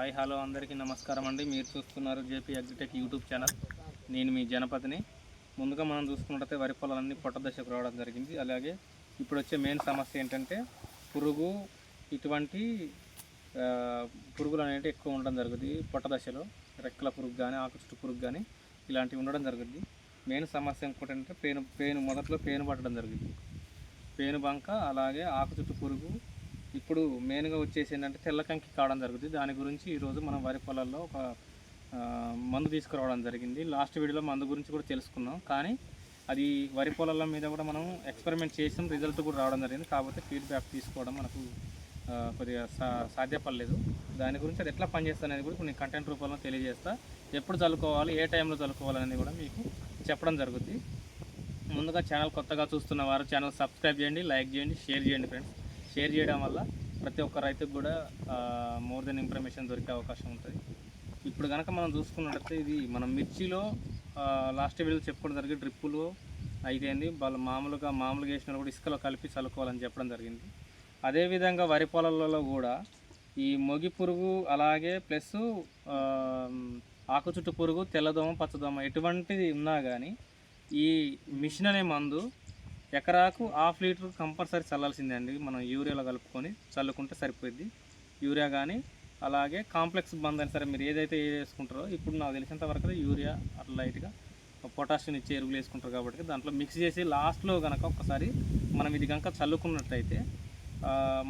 Hi hello అందరికీ నమస్కారం అండి. మీరు చూస్తున్నారు జేపీ అగ్రిటెక్ యూట్యూబ్ ఛానల్. నేను మీ జనపతిని. ముందుగా మనం చూసుకున్నట్టయితే వరి పొలాలన్నీ పొట్ట దశకు రావడం జరిగింది. అలాగే ఇప్పుడు వచ్చే మెయిన్ సమస్య ఏంటంటే పురుగు ఇటువంటి పురుగులు అనేవి ఎక్కువ ఉండడం జరుగుతుంది పొట్ట దశలో రెక్కల పురుగు కానీ ఆకు చుట్టు పురుగు కానీ ఇలాంటివి ఉండడం జరుగుతుంది మెయిన్ సమస్య ఇంకోటి ఏంటంటే పేను పేను మొదట్లో పేను పట్టడం జరుగుతుంది పేను బంక అలాగే ఆకు చుట్టు పురుగు ఇప్పుడు మెయిన్గా వచ్చేసి ఏంటంటే తెల్లకంకి కావడం జరుగుతుంది. దాని గురించి ఈరోజు మనం వరి పొలాల్లో ఒక మందు తీసుకురావడం జరిగింది. లాస్ట్ వీడియోలో మందు గురించి కూడా తెలుసుకున్నాం. కానీ అది వరి పొలాల మీద కూడా మనం ఎక్స్పెరిమెంట్ చేసాం. రిజల్ట్ కూడా రావడం జరిగింది. కాకపోతే ఫీడ్బ్యాక్ తీసుకోవడం మనకు కొద్దిగా సా సాధ్యపడలేదు. దాని గురించి అది ఎట్లా పనిచేస్తుంది అనేది కూడా కొన్ని కంటెంట్ రూపంలో తెలియజేస్తా. ఎప్పుడు చల్లుకోవాలి ఏ టైంలో చల్లుకోవాలి అనేది కూడా మీకు చెప్పడం జరుగుద్ది. ముందుగా ఛానల్ కొత్తగా చూస్తున్న వారు ఛానల్ సబ్స్క్రైబ్ చేయండి లైక్ చేయండి షేర్ చేయండి ఫ్రెండ్స్ షేర్ చేయడం వల్ల ప్రతి ఒక్క రైతుకు కూడా మోర్ దెన్ ఇన్ఫర్మేషన్ దొరికే అవకాశం ఉంటుంది. ఇప్పుడు కనుక మనం చూసుకున్నట్లయితే ఇది మనం మిర్చిలో లాస్ట్ వీడియో చెప్పుకోవడం జరిగింది. డ్రిప్పులు అయితేంది వాళ్ళు మామూలుగా మామూలుగా వేసిన కూడా ఇసుకలో కలిపి చల్లుకోవాలని చెప్పడం జరిగింది. అదేవిధంగా వరి పొలాలలో కూడా ఈ మొగి పురుగు అలాగే ప్లస్ ఆకు చుట్టు పురుగు తెల్లదోమ పచ్చదోమ ఎటువంటిది ఉన్నా కానీ ఈ మిషన్ అనే మందు ఎకరాకు హాఫ్ లీటర్ కంపల్సరీ చల్లాల్సిందే అండి మనం యూరియాలో కలుపుకొని చల్లుకుంటే సరిపోద్ది యూరియా కానీ అలాగే కాంప్లెక్స్ బంద్ అయినా సరే మీరు ఏదైతే వేసుకుంటారో ఇప్పుడు నాకు తెలిసినంత వరకు యూరియా అట్లా లైట్గా పొటాషియం ఇచ్చే ఎరువులు వేసుకుంటారు కాబట్టి దాంట్లో మిక్స్ చేసి లాస్ట్లో కనుక ఒకసారి మనం ఇది కనుక చల్లుకున్నట్టయితే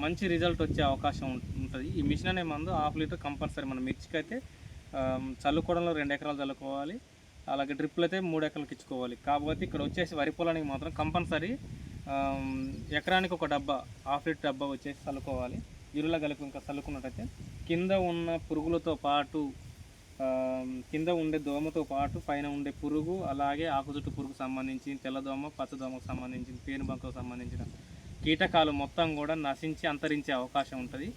మంచి రిజల్ట్ వచ్చే అవకాశం ఉంటుంది. ఈ మిషన్ అనే మందు హాఫ్ లీటర్ కంపల్సరీ మన మిర్చికి అయితే చల్లుకోవడంలో రెండు ఎకరాలు చల్లుకోవాలి. అలాగే డ్రిప్లు అయితే మూడు ఎకరాలకు ఇచ్చుకోవాలి. కాకపోతే ఇక్కడ వచ్చేసి వరి పొలానికి మాత్రం కంపల్సరీ ఎకరానికి ఒక డబ్బా హాఫ్ లీటర్ డబ్బా వచ్చేసి చల్లుకోవాలి. ఇరుల కలిపి ఇంకా చల్లుకున్నట్టయితే కింద ఉన్న పురుగులతో పాటు కింద ఉండే దోమతో పాటు పైన ఉండే పురుగు అలాగే ఆకుజుట్టు పురుగు సంబంధించి తెల్లదోమ పచ్చదోమకు సంబంధించిన పేనుబంకకు సంబంధించిన కీటకాలు మొత్తం కూడా నశించి అంతరించే అవకాశం ఉంటుంది.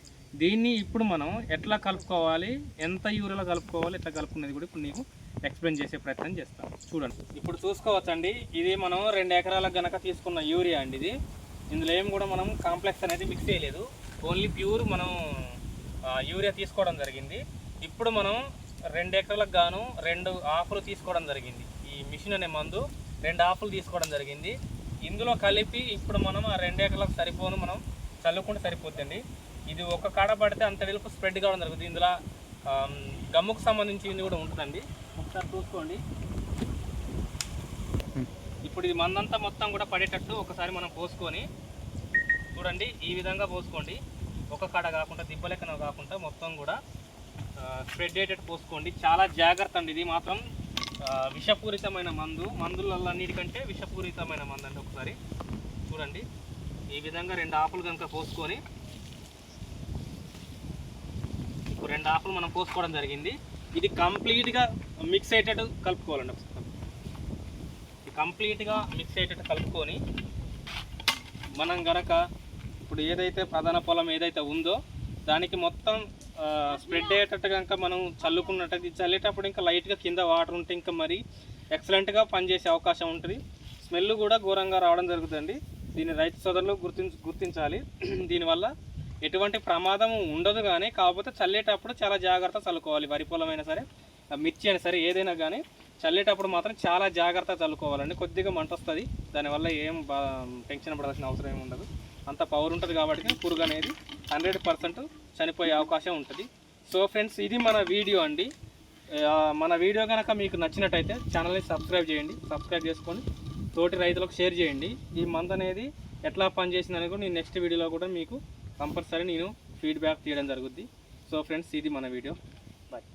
దీన్ని ఇప్పుడు మనం ఎట్లా కలుపుకోవాలి? ఎంత యూరియాలో కలుపుకోవాలి? ఎట్లా కలుపుకునేది కూడా ఇప్పుడు నీకు ఎక్స్ప్లెయిన్ చేసే ప్రయత్నం చేస్తాం. చూడండి. ఇప్పుడు చూసుకోవచ్చండి. ఇది మనం రెండు ఎకరాలకు గనక తీసుకున్న యూరియా అండి ఇది. ఇందులో ఏం కూడా మనం కాంప్లెక్స్ అనేది మిక్స్ చేయలేదు. ఓన్లీ ప్యూర్ మనం యూరియా తీసుకోవడం జరిగింది. ఇప్పుడు మనం రెండు ఎకరాలకు గాను రెండు ఆకులు తీసుకోవడం జరిగింది. ఈ మిషన్ అనే మందు రెండు ఆకులు తీసుకోవడం జరిగింది. ఇందులో కలిపి ఇప్పుడు మనం ఆ రెండు ఎకరాలకు సరిపోను మనం చల్లుకుంటే సరిపోతుంది ఇది ఒక కాడ పడితే అంత వెలుపు స్ప్రెడ్ కావడం జరుగుతుంది. ఇందులో గమ్ముకు సంబంధించింది కూడా ఉంటుందండి. ఒకసారి చూసుకోండి. ఇప్పుడు ఇది మందంతా మొత్తం కూడా పడేటట్టు ఒకసారి మనం పోసుకొని చూడండి ఈ విధంగా పోసుకోండి. ఒక కాడ కాకుండా దిబ్బలెక్కన కాకుండా మొత్తం కూడా స్ప్రెడ్ అయ్యేటట్టు పోసుకోండి. చాలా జాగ్రత్త అండి. ఇది మాత్రం విషపూరితమైన మందు. మందులన్నిటికంటే విషపూరితమైన మందు అండి ఒకసారి. చూడండి. ఈ విధంగా రెండు ఆకులు కనుక పోసుకొని ఇప్పుడు రెండు ఆకులు మనం పోసుకోవడం జరిగింది. ఇది కంప్లీట్గా మిక్స్ అయ్యేటట్టు కలుపుకోవాలండి ఒకసారి. ఇది కంప్లీట్గా మిక్స్ అయ్యేటట్టు కలుపుకొని మనం గనక ఇప్పుడు ఏదైతే ప్రధాన పొలం ఏదైతే ఉందో దానికి మొత్తం స్ప్రెడ్ అయ్యేటట్టు కనుక మనం చల్లుకున్నట్టయితే చల్లేటప్పుడు ఇంకా లైట్గా కింద వాటర్ ఉంటే ఇంకా మరి ఎక్సలెంట్గా పనిచేసే అవకాశం ఉంటుంది. స్మెల్ కూడా ఘోరంగా రావడం జరుగుతుంది దీన్ని రైతు సోదరులు గుర్తించ గుర్తించాలి. దీనివల్ల ఎటువంటి ప్రమాదం ఉండదు కానీ కాకపోతే చల్లేటప్పుడు చాలా జాగ్రత్త చల్లుకోవాలి. వరి పొలమైనా సరే మిర్చి అయినా సరే ఏదైనా కానీ చల్లేటప్పుడు మాత్రం చాలా జాగ్రత్త చల్లుకోవాలండి. కొద్దిగా మంట వస్తుంది దానివల్ల ఏం బా టెన్షన్ పడాల్సిన అవసరం ఏమి ఉండదు. అంత పవర్ ఉంటుంది కాబట్టి పురుగు అనేది హండ్రెడ్ పర్సెంట్ చనిపోయే అవకాశం ఉంటుంది. సో ఫ్రెండ్స్ ఇది మన వీడియో అండి. మన వీడియో కనుక మీకు నచ్చినట్టయితే ఛానల్ని సబ్స్క్రైబ్ చేయండి. సబ్స్క్రైబ్ చేసుకొని తోటి రైతులకు షేర్ చేయండి. ఈ మంత్ అనేది ఎట్లా పనిచేసిందని కూడా నేను నెక్స్ట్ వీడియోలో కూడా మీకు కంపల్సరీ నేను ఫీడ్బ్యాక్ తీయడం జరుగుద్ది. సో ఫ్రెండ్స్ ఇది మన వీడియో. బాయ్